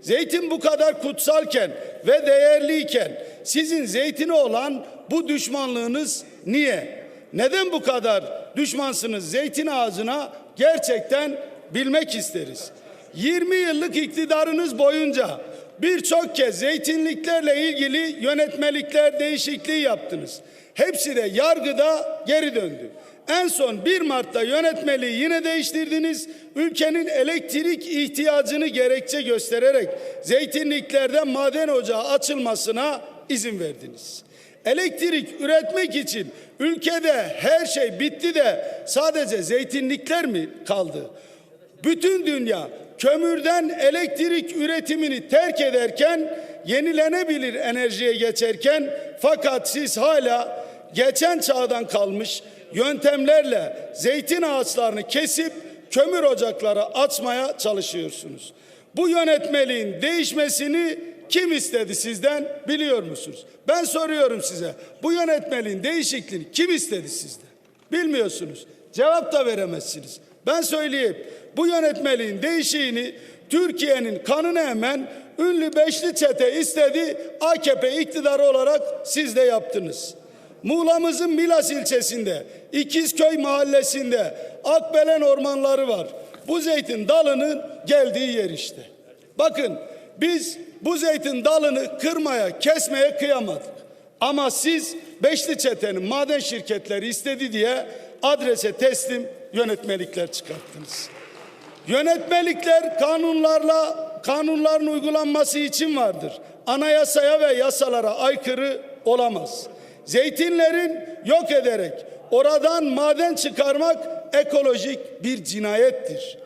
Zeytin bu kadar kutsalken ve değerliyken sizin zeytine olan bu düşmanlığınız niye? Neden bu kadar düşmansınız zeytin ağacına gerçekten bilmek isteriz. 20 yıllık iktidarınız boyunca birçok kez zeytinliklerle ilgili yönetmelikler değişikliği yaptınız. Hepsi de yargıda geri döndü. En son 1 Mart'ta yönetmeliği yine değiştirdiniz. Ülkenin elektrik ihtiyacını gerekçe göstererek zeytinliklerde maden ocağı açılmasına izin verdiniz. Elektrik üretmek için ülkede her şey bitti de sadece zeytinlikler mi kaldı? Bütün dünya kömürden elektrik üretimini terk ederken yenilenebilir enerjiye geçerken fakat siz hala geçen çağdan kalmış yöntemlerle zeytin ağaçlarını kesip kömür ocakları açmaya çalışıyorsunuz. Bu yönetmeliğin değişmesini kim istedi sizden biliyor musunuz? Ben soruyorum size. Bu yönetmeliğin değişikliğini kim istedi sizden? Bilmiyorsunuz. Cevap da veremezsiniz. Ben söyleyeyim. Bu yönetmeliğin değişiğini Türkiye'nin kanını emen ünlü beşli çete istedi. AKP iktidarı olarak siz de yaptınız. Muğla'mızın Milas ilçesinde, İkizköy mahallesinde Akbelen ormanları var. Bu zeytin dalının geldiği yer işte. Bakın biz bu zeytin dalını kırmaya, kesmeye kıyamadık. Ama siz Beşli Çete'nin maden şirketleri istedi diye adrese teslim yönetmelikler çıkarttınız. Yönetmelikler kanunlarla kanunların uygulanması için vardır. Anayasaya ve yasalara aykırı olamaz. Zeytinlerin yok ederek oradan maden çıkarmak ekolojik bir cinayettir.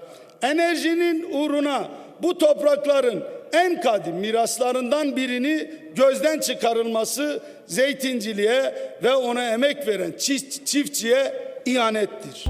Enerjinin uğruna bu toprakların en kadim miraslarından birini gözden çıkarılması zeytinciliğe ve ona emek veren çift- çiftçiye ihanettir.